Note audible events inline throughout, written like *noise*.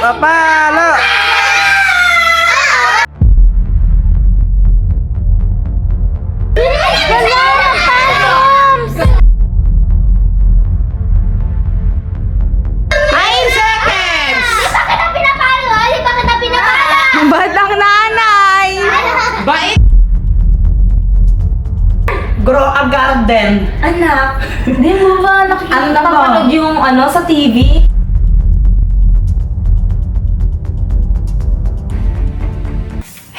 Papalo! Batang nanay! Bait! Grow a garden. Anak, di mo ba nakikita Ano mo? napapanood yung ano sa TV?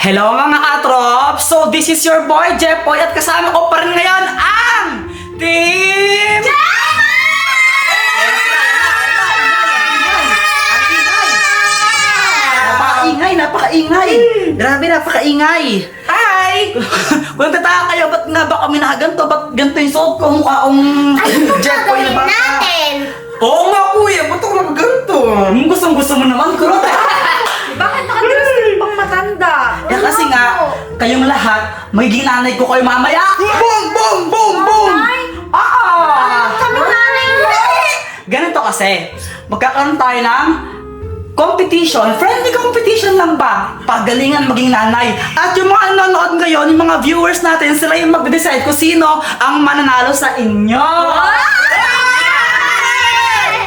Hello mga katrop! So this is your boy Jepoy at kasama ko pa rin ngayon ang Team... Napakaingay, napakaingay! Grabe, napakaingay! Hi! *laughs* Kung tataka kayo, ba't nga ba kami nakaganto? Ba't ganito yung suot ko? Mukha akong *laughs* Jepoy na bata. natin? Oo nga kuya, ba't ako nakaganto? Gustong gusto mo naman, kurot. *laughs* Bakit nakadress ka pang matanda? Yan kasi nga, kayong lahat, magiging nanay ko kayo mamaya. Boom, boom, boom, boom! Ah! Kami nanay mo. Ganito kasi, magkakaroon tayo ng competition, friendly competition lang ba? Pagalingan maging nanay. At yung mga nanonood ngayon, yung mga viewers natin, sila yung magde-decide kung sino ang mananalo sa inyo.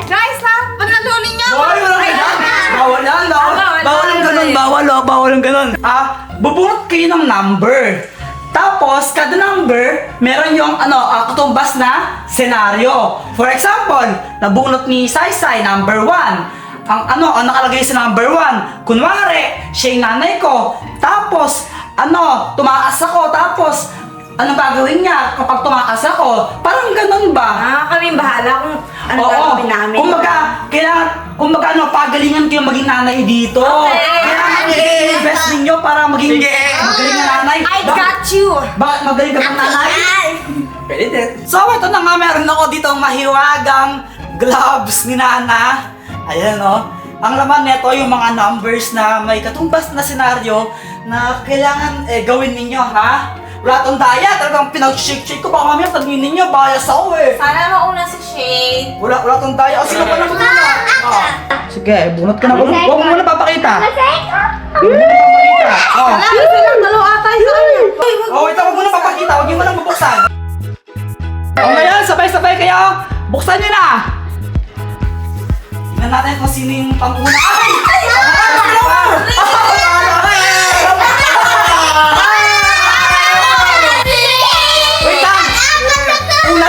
Guys ha, niyo! Bawal mo lang yan. Bawal yan. Bawal, Bawal, bawal ang bawal. ganun. Bawal, oh, bawal ang ganun. Ah, bubunot kayo ng number. Tapos, kada number, meron yung ano, ah, katumbas na senaryo. For example, nabunot ni Saysay, number 1. Ang ano, ang nakalagay sa number 1. Kunwari, siya yung nanay ko. Tapos, ano, tumakas ako. Tapos, anong gagawin niya kapag tumakas ako? Parang ganun ba? Ah, kami bahala kung ano Oo. gagawin namin. Kumbaga, kailangan, kumbaga ano, pagalingan kayo maging nanay dito. Okay. Kailangan i-invest ninyo para maging magaling na nanay. I Ba- got you! Bakit magaling ka pang nanay? Pwede din. So, ito na nga, meron ako dito mahiwagang gloves ni Nana. Ayan, oh. Ang laman nito yung mga numbers na may katumbas na senaryo na kailangan eh, gawin ninyo, ha? Wala tong daya, talagang pinag-shake-shake ko. Baka mamaya tagmin ninyo, bias ako eh. Sana mauna si Shane. Wala, wala tong daya. O, sino pa naman muna? Oh. Sige, bunot ka na. Huwag mo muna papakita. Muna. Oh. Wala. Oh, huwag mo na papakita. Huwag mo lang bubuksan. O ngayon, sabay-sabay kayo. Buksan niyo na. Tingnan natin kung sino yung panguna. Ay!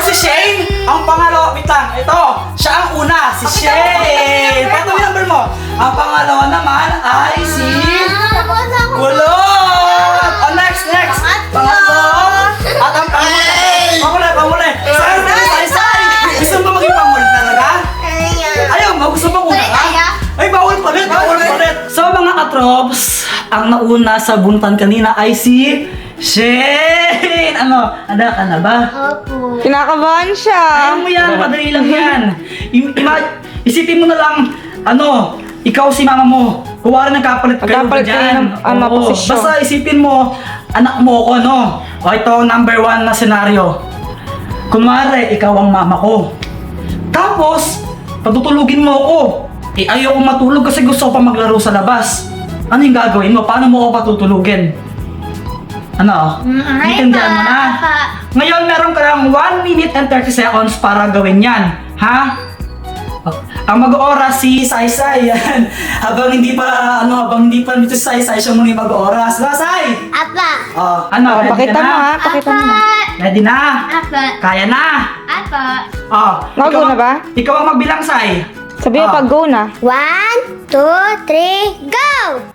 Si Shane. Ang pangalawa, wait. Ito, siya ang una, si Shane. Pakita mo mo. Ang pangalawa naman ay katrops, ang nauna sa buntan kanina ay si Shane! Ano, handa ka na ba? Kinakabahan siya. Ayaw mo yan, madali lang yan. I- ima- isipin mo na lang, ano, ikaw si mama mo. Kuwari nagkapalit kayo Nagkapalit kayo dyan. ng, ano, Oo. posisyon. Basta isipin mo, anak mo ko, no? O ito, number one na senaryo. Kunwari, ikaw ang mama ko. Tapos, patutulugin mo ako. Eh, ayaw ko matulog kasi gusto ko pa maglaro sa labas. Ano yung gagawin mo? Paano mo ako patutulugin? Ano? Itindihan mo na. Ngayon, meron ka lang 1 minute and 30 seconds para gawin yan. Ha? Ang mag-oras si Saysay. Yan. *laughs* habang hindi pa, ano, habang hindi pa dito si Saysay, siya muna yung mag-oras. Na, Say! Apa? Oh, ano, ready Pakita ka mo na? ha, pakita mo. Ready na? Apa? Kaya na? Apa? Oh, Mag-go na ba? Ikaw ang magbilang, Say. Sabi mo Ah. pag go na. One, two, three, go!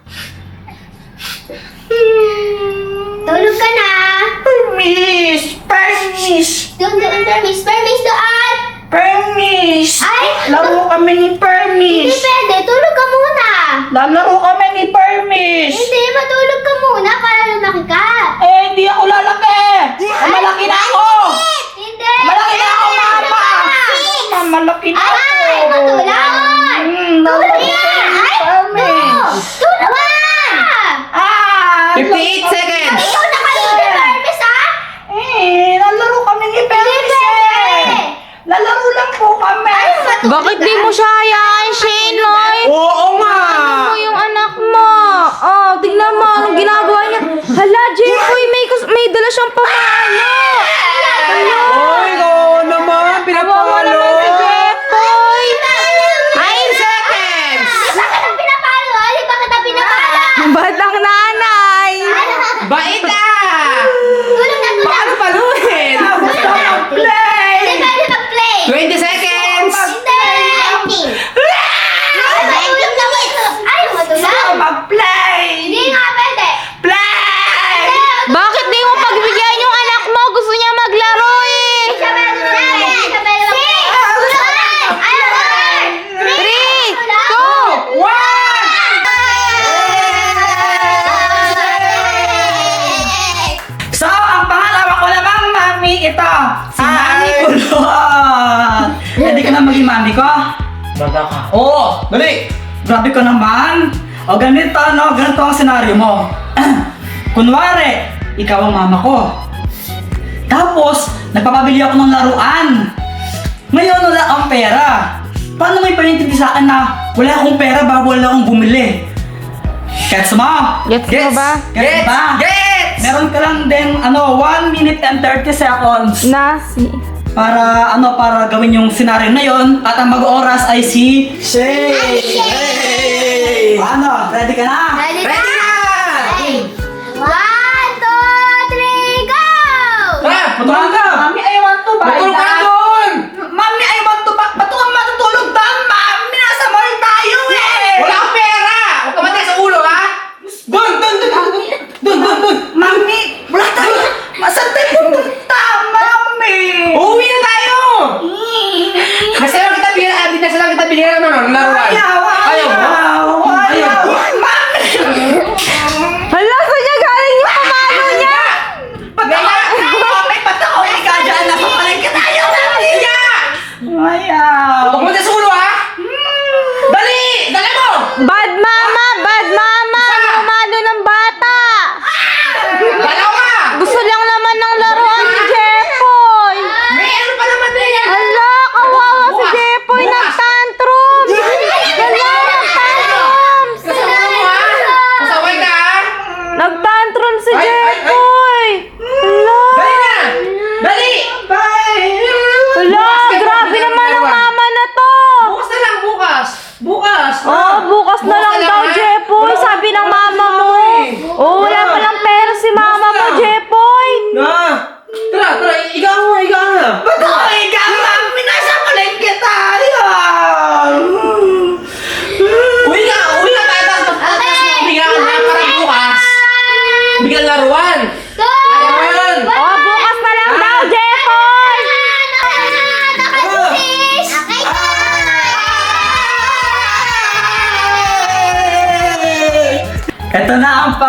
Doon, doon, permis, permis, doon! Permis! Ay! Laro kami ni Hindi Permis! pwede, tulog ka muna! Lalaro kami ni Permis! Hindi, matulog ka muna para lumaki ka! Eh, hindi ako lalaki! Malaki na ako! Hindi! Malaki na ako, mama! malaki na ako! Ay, matulog! Hmm, Tulog na! Dali! Grabe ka naman! O ganito, no? Ganito ang senaryo mo. *clears throat* Kunwari, ikaw ang mama ko. Tapos, nagpapabili ako ng laruan. Ngayon, wala akong pera. Paano may panintindi sa akin na wala akong pera bago wala akong bumili? Gets mo? Gets mo ba? Gets, ba? Gets! Meron ka lang din, ano, 1 minute and 30 seconds Na si... para ano para gawin yung scenario na yon at ang mag-oras ay si Shay. Shay! Ano, ready ka na? Ready Ready na! na! Hey! One, two, three, go! Ah, matulog ka! Mami, I want to buy Matulog ka that. doon!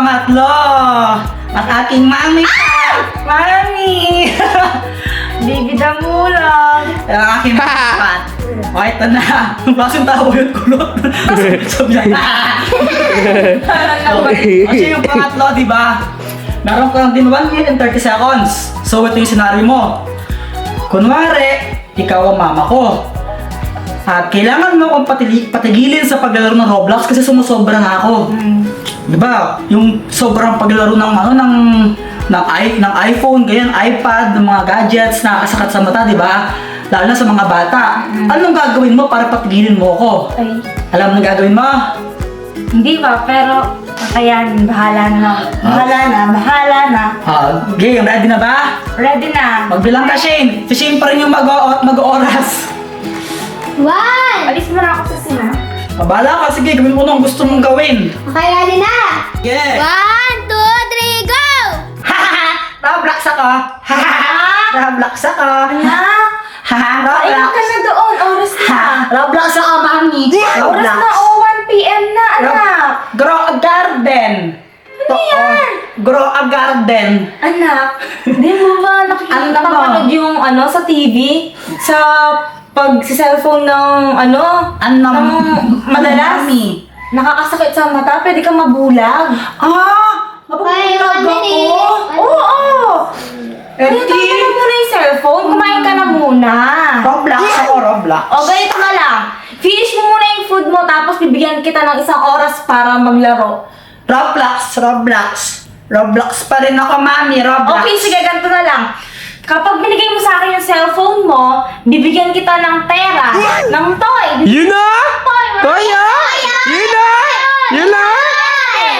Pangatlo! Ang aking mami pa! Mami! *laughs* Baby damulang. ang aking pat. O, ito na. Bakit tawa yung kulot? *laughs* Sabi niya, *laughs* okay. Kasi yung pangatlo, di ba? Meron ka lang din 1 minute and 30 seconds. So, ito yung scenario mo. Kunwari, ikaw ang mama ko. At kailangan mo akong patigilin sa paglalaro ng Roblox kasi sumusobra na ako. Di ba? Yung sobrang paglalaro ng ano ng ng, i, ng iPhone, ganyan, iPad, mga gadgets na kasakat sa mata, di ba? Lalo na sa mga bata. Anong gagawin mo para patigilin mo ako? Ay, Alam mo gagawin mo? hindi ba? Pero, kakayanin. Bahala na. Bahala na. Bahala na. Ah, game, ready na ba? Ready na. Magbilang ka, Shane. Si Shane pa rin yung mag- mag-oras. One! Alis mo na ako. Mabala ka, sige, gawin mo nung gusto mong gawin. Okay, ready na! Yeah. One, two, three, go! Roblox ako. Roblox ako. Anak! Roblox. Ayun ka na doon. Oras na. Ha, Roblox ako, mami. Oras na. Oh, 1 p.m. na, anak. Grow a garden. Ano yan? Grow a garden. Anak, di mo ba nakikita Ano? yung ano sa TV? Sa pag sa cellphone ng ano? Ano? Ng madalas? Mami. Nakakasakit sa mata, pwede kang mabulag. Ah! One ako. Oo! minute. oo. Kaya tayo mo muna yung cellphone, kumain ka na muna. Roblox ako, Roblox. O ganito na lang. Finish mo muna yung food mo, tapos bibigyan kita ng isang oras para maglaro. Roblox, Roblox. Roblox pa rin ako, mami. Roblox. Okay, sige, ganito na lang. Kapag binigay mo sa akin yung cellphone mo, bibigyan kita ng pera, *gasps* ng toy. Yun na! Toy, Kaya! Yun na! Yun na!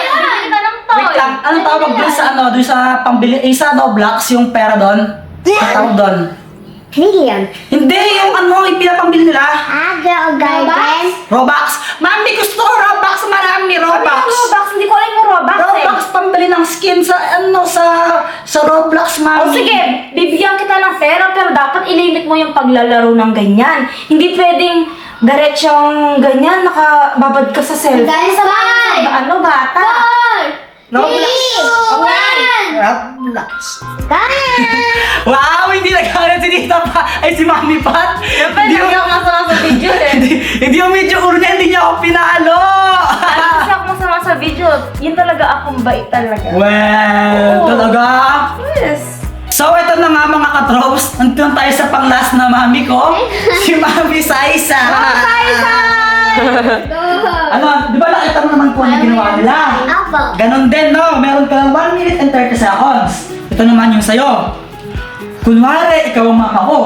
Bibigyan kita ng toy. Wait lang, anong tawag doon sa ano, doon sa pambili, eh, sa Roblox, yung pera doon? Ang tawag doon? Million. Hindi, yung ano, yung pinapambili nila. Ah, girl garden. Robux. Mami, gusto ko Robux. Marami Ano Robux. yung Robux? Hindi ko alam yung Robux ng skin sa, ano, sa, sa Roblox, O mami. sige, bibigyan kita ng pera pero dapat ilimit mo yung paglalaro ng ganyan. Hindi pwedeng diretsyong ganyan, nakababad ka sa cellphone. Dahil sa bahay. Ano, bata? Four! Roblox. Three! One! Relax. *laughs* Kaya! Wow, hindi nagkakaroon si Tita pa. Ay, si Mami Pat. Siyempre, Hindi ako masama sa video eh. *laughs* hindi, hindi yung medyo urna, hindi niya ako pinalo. Akong bait talaga. well, Oo. talaga. Yes. So, ito na nga mga katrops. Nandun tayo sa pang-last na mami ko. *laughs* si Mami Saisa. *laughs* ano, di ba nakita mo naman po ang ginawa nila? Apo. Ganon din, no? Meron ka lang 1 minute and 30 seconds. Ito naman yung sa'yo. Kunwari, ikaw ang mama ko.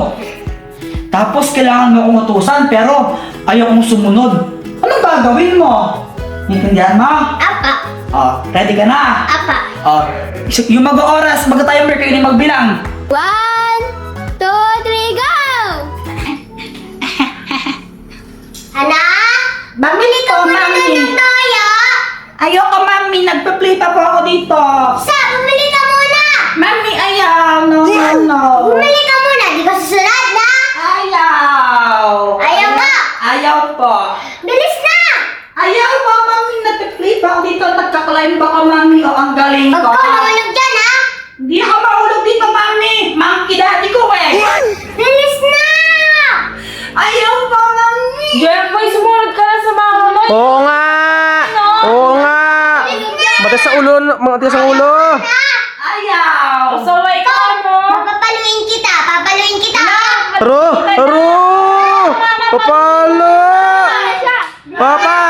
Tapos kailangan mo akong utusan, pero ayaw kong sumunod. Anong gagawin mo? Intindihan mo? Apa. Oh, ready ka na? Apa. Oh, yung mag-oras, mag-timer kayo ni magbilang. One, two, three, go! *laughs* Ana? Bumili Ikaw muna ng toyo? Ayoko, mami. Nagpa-play pa po ako dito. Sa, bumili ka muna! Mami, ayaw. No, no, no. Bumili ka muna, di ka susunod na! Ayaw. Ayaw nga. Ayaw po. Bilis na! Ayaw po, mami. Nagpa-play pa ako dito. Nagka-climb pa ako, mami. O, ang galing Huwag ko. ka mahulog dyan, ha? Hindi ako mahulog dito, mami. Monkey daddy ko, eh. Bilis na! Ayaw po, mami. Jempoy, sumunod ka na sa mama mo. Oo nga! Oo nga! Matigas sa ulo, matigas sa ulo! Ayaw. Saway ka mo. Papapaluin kita, papaluin kita! Aro! Papalo! Papalo! Papalo!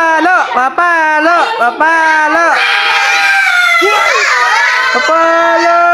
Papalo! Papalo! Papalo!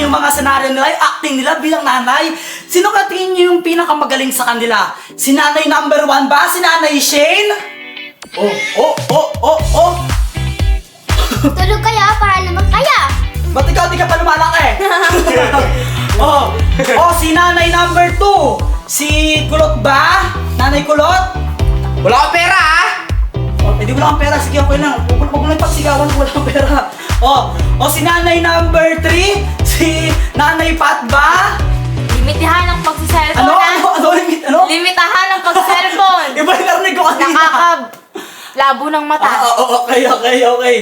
Yung mga senaryo nila, yung acting nila bilang nanay. Sino ka tingin nyo yung pinakamagaling sa kanila? Si nanay number one ba? Si nanay Shane? Oh, oh, oh, oh, oh! *laughs* Tulog kaya para naman kaya! Ba't ikaw di ka pa lumalaki? *laughs* oh, oh, si nanay number two. Si Kulot ba? Nanay Kulot? Wala akong pera ah! Oh, eh, di wala kang pera. Sige, okay lang. Huwag mo lang pagsigawan kung wala kang pera. Oh, oh, si nanay number 3, si nanay Pat ba? Limitahan ang pagsiselfone. Ano? Ano? Ano? Limit? Ano? Limitahan ang pagsiselfone. *laughs* Iba yung narinig ko kanina. Nakakab. Labo ng mata. Ah, oh, okay, okay, okay.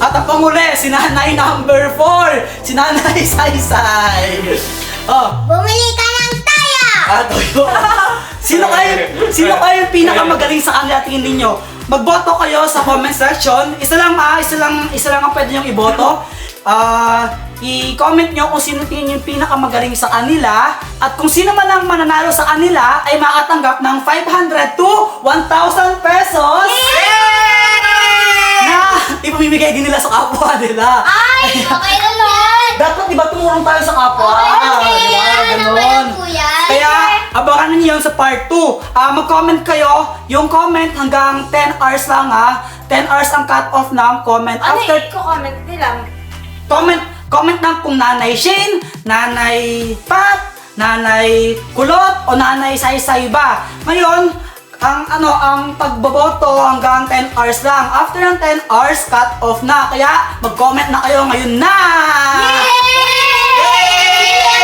At ang panguli, si nanay number 4, si nanay *laughs* Saysay. Oh, Bumili ka ng taya! Ah, toyo. *laughs* sino kayo, sino kayo yung pinakamagaling sa kanila tingin ninyo? Magboto kayo sa comment section. Isa lang ah, isa lang, isa lang ang pwede niyong iboto. Ah, i-comment nyo kung sino tingin yung pinakamagaling sa kanila. At kung sino man ang mananalo sa kanila ay makatanggap ng 500 to 1,000 pesos. Na ipamimigay din nila sa kapwa nila. Ay, okay lang *laughs* yan! Dapat iba tumulong tayo sa kapwa. Okay lang Di ba? yan, okay Ganon. lang po yan. Kaya, abangan ninyo yun sa part 2. Ah, mag-comment kayo. Yung comment hanggang 10 hours lang ha. 10 hours ang cut-off ng comment. Ano After yung comment nila? Comment, comment lang kung nanay Shane, nanay Pat, nanay Kulot, o nanay Saysay ba. Ngayon, ang ano ang pagboboto hanggang 10 hours lang. After ng 10 hours, cut off na. Kaya mag-comment na kayo ngayon na! Yay! Yay!